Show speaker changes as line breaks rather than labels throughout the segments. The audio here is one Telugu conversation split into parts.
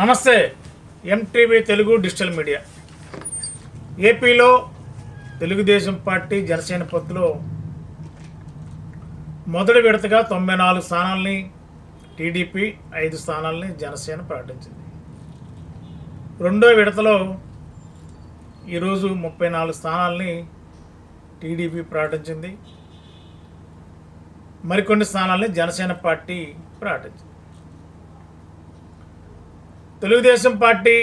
నమస్తే ఎంటీవీ తెలుగు డిజిటల్ మీడియా. ఏపీలో తెలుగుదేశం పార్టీ జనసేన పొత్తులో మొదటి విడతగా తొంభై నాలుగు స్థానాల్ని టీడీపీ ఐదు స్థానాలని జనసేన ప్రకటించింది. రెండో విడతలో ఈరోజు ముప్పై నాలుగు స్థానాల్ని టీడీపీ ప్రకటించింది. మరికొన్ని స్థానాల్ని జనసేన పార్టీ ప్రకటించింది. తెలుగుదేశం పార్టీ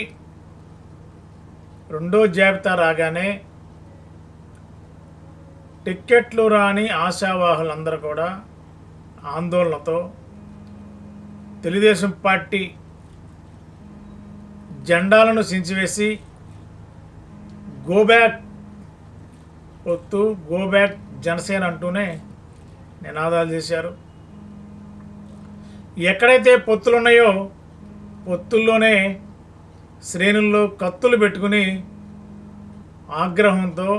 రెండో జాబితా రాగానే టిక్కెట్లు రాని ఆశావాహులందరూ కూడా ఆందోళనతో తెలుగుదేశం పార్టీ జెండాలను సించివేసి గోబ్యాక్ పొత్తు గోబ్యాక్ జనసేన అంటూనే నినాదాలు చేశారు. ఎక్కడైతే పొత్తులు ఉన్నాయో పొత్తుల్లోనే శ్రేణుల్లో కత్తులు పెట్టుకుని ఆగ్రహంతో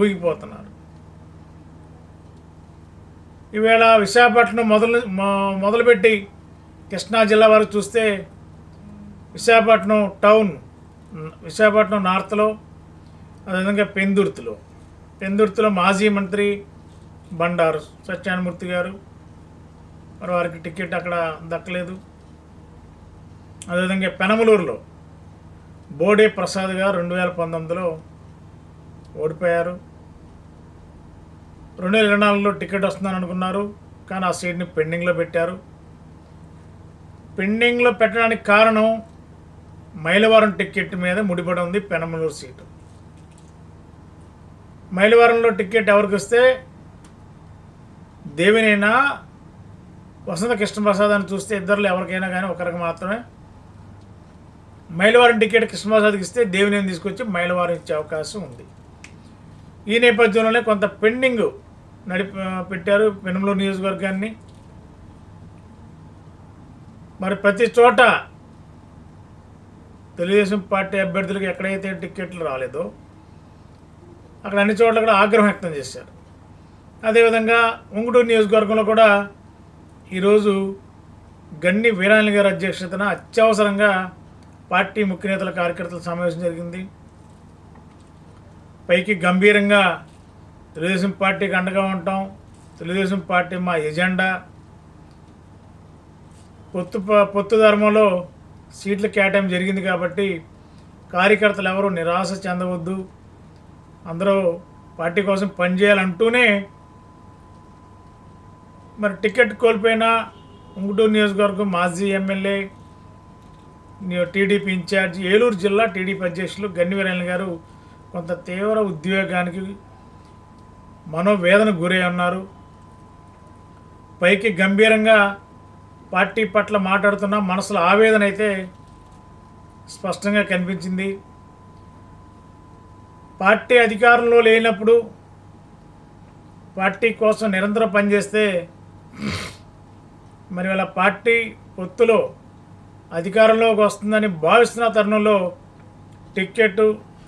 ఊగిపోతున్నారు. ఈవేళ విశాఖపట్నం మొదలు మొదలుపెట్టి కృష్ణా జిల్లా వరకు చూస్తే విశాఖపట్నం టౌన్ విశాఖపట్నం నార్త్లో అదేవిధంగా పెందుర్తిలో పెందుర్తిలో మాజీ మంత్రి బండారు సత్యానమూర్తి గారు. మరి వారికి టికెట్ అక్కడ దక్కలేదు. అదేవిధంగా పెనమలూరులో బోడే ప్రసాద్ గారు రెండు వేల పంతొమ్మిదిలో ఓడిపోయారు. రెండు వేల ఇరవై నాలుగులో టికెట్ వస్తుందని అనుకున్నారు కానీ ఆ సీట్ని పెండింగ్లో పెట్టారు. పెండింగ్లో పెట్టడానికి కారణం మైలవరం టికెట్ మీద ముడిపడి ఉంది పెనమలూరు సీటు. మైలవరంలో టికెట్ ఎవరికి వస్తే దేవినైనా వసంత కృష్ణప్రసాద్ అని చూస్తే ఇద్దరులో ఎవరికైనా కానీ ఒకరికి మాత్రమే మైలవారం టికెట్ కృష్ణప్రసాద్కి ఇస్తే దేవినేని తీసుకొచ్చి మైలవారం ఇచ్చే అవకాశం ఉంది. ఈ నేపథ్యంలోనే కొంత పెండింగ్ నడిప పెట్టారు పెనుమలూరు నియోజకవర్గాన్ని. మరి ప్రతి చోట తెలుగుదేశం పార్టీ అభ్యర్థులకు ఎక్కడైతే టిక్కెట్లు రాలేదో అక్కడ అన్ని చోట్ల కూడా ఆగ్రహం వ్యక్తం చేశారు. అదేవిధంగా ఉంగుటూరు నియోజకవర్గంలో కూడా ఈరోజు గన్ని వీరాణి గారి అధ్యక్షతన అత్యవసరంగా పార్టీ ముఖ్య నేతల కార్యకర్తల సమావేశం జరిగింది. పైకి గంభీరంగా తెలుగుదేశం పార్టీకి అండగా ఉంటాం తెలుగుదేశం పార్టీ మా ఎజెండా. పొత్తు ప- పొత్తు ధర్మంలో సీట్ల కేటాయం జరిగింది కాబట్టి కార్యకర్తలు ఎవరు నిరాశ చెందవద్దు. అందరూ పార్టీ కోసం పనిచేయాలంటూనే మరి టికెట్ కోల్పోయిన ఉంగుటూరు నియోజకవర్గం మాజీ ఎమ్మెల్యే టీడీపీ ఇన్ఛార్జ్ ఏలూరు జిల్లా టీడీపీ అధ్యక్షులు గన్నివీరాయణ గారు కొంత తీవ్ర ఉద్వేగానికి మనోవేదన గురై ఉన్నారు పైకి గంభీరంగా పార్టీ పట్ల మాట్లాడుతున్న మనసులో ఆవేదన అయితే స్పష్టంగా కనిపించింది. పార్టీ అధికారంలో లేనప్పుడు పార్టీ కోసం నిరంతరం పనిచేస్తే మరి వాళ్ళ పార్టీ పొత్తులో అధికారంలోకి వస్తుందని భావిస్తున్న తరుణంలో టిక్కెట్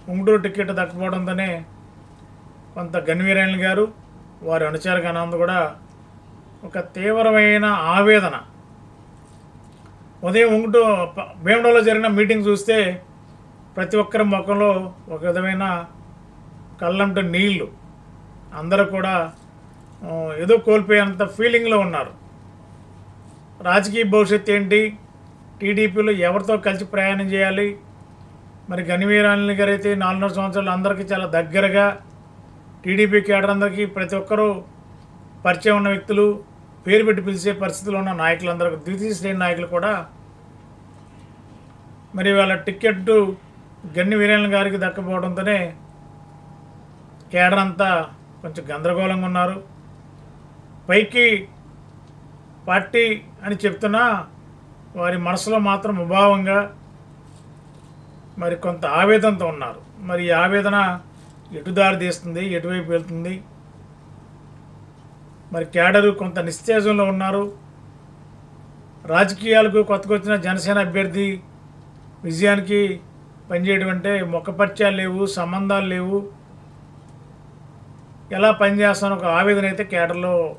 ఉంగుడూరు టిక్కెట్ దక్కపోవడంతోనే కొంత గన్వీరాయణ గారు వారి అనుచర గణాంత కూడా ఒక తీవ్రమైన ఆవేదన. ఉదయం ఉంగుటూ ప- జరిగిన మీటింగ్ చూస్తే ప్రతి ఒక్కరి ముఖంలో ఒక విధమైన కళ్ళంట నీళ్ళు. అందరూ కూడా ఏదో కోల్పోయేంత ఫీలింగ్లో ఉన్నారు. రాజకీయ భవిష్యత్తు ఏంటి? టీడీపీలో ఎవరితో కలిసి ప్రయాణం చేయాలి? మరి గనివీరాణి గారు అయితే నాలుగున్నర సంవత్సరాలు అందరికీ చాలా దగ్గరగా టీడీపీ కేడర్ అందరికీ ప్రతి ఒక్కరూ పరిచయం ఉన్న వ్యక్తులు పేరు పెట్టి పిలిచే పరిస్థితిలో ఉన్న నాయకులందరూ ద్వితీయ శ్రేణి నాయకులు కూడా. మరి వాళ్ళ టికెట్ గన్ని వీరేళ్ళ గారికి దక్కపోవడంతోనే కేడర్ అంతా కొంచెం గందరగోళంగా ఉన్నారు. పైకి పార్టీ అని చెప్తున్నా వారి మనసులో మాత్రం ఉభావంగా మరి కొంత ఆవేదనతో ఉన్నారు. మరి ఈ ఆవేదన ఎటు దారి తీస్తుంది ఎటువైపు వెళ్తుంది? మరి కేడరు కొంత నిస్తేజంలో ఉన్నారు. రాజకీయాలకు కొత్తగా వచ్చిన జనసేన అభ్యర్థి విజయానికి పనిచేయడం అంటే మొక్కపరిచయాలు లేవు సంబంధాలు లేవు. ఎలా పనిచేస్తానో ఒక ఆవేదన అయితే కేడర్లో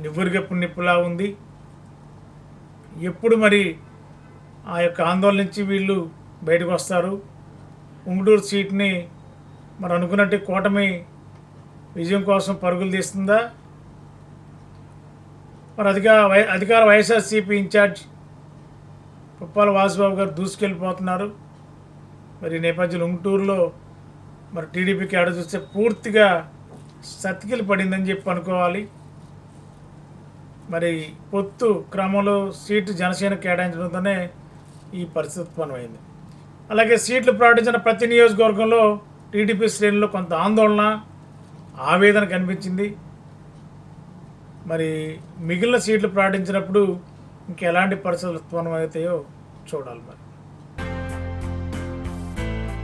నివ్వురుగప్పు నిప్పులా ఉంది. ఎప్పుడు మరి ఆ యొక్క ఆందోళన నుంచి వీళ్ళు బయటకు వస్తారు? ఉంగుటూరు సీట్ని మరి అనుకున్నట్టు కూటమి విజయం కోసం పరుగులు తీస్తుందా? మరి అధికార వై అధికార వైఎస్ఆర్సీపీ ఇన్ఛార్జ్ పుప్పాల వాసుబాబు గారు దూసుకెళ్ళిపోతున్నారు. మరి ఈ నేపథ్యంలో ఉంగుటూరులో మరి టీడీపీకి ఆడ చూస్తే పూర్తిగా సతికిలు పడిందని చెప్పి అనుకోవాలి. మరి పొత్తు క్రమంలో సీటు జనసేన కేటాయించడంతోనే ఈ పరిస్థితి ఉత్పన్నమైంది. అలాగే సీట్లు ప్రకటించిన ప్రతి నియోజకవర్గంలో టీడీపీ శ్రేణుల్లో కొంత ఆందోళన ఆవేదన కనిపించింది. మరి మిగిలిన సీట్లు ప్రకటించినప్పుడు ఇంకెలాంటి పరిస్థితులు ఉత్పన్నమవుతాయో చూడాలి మరి.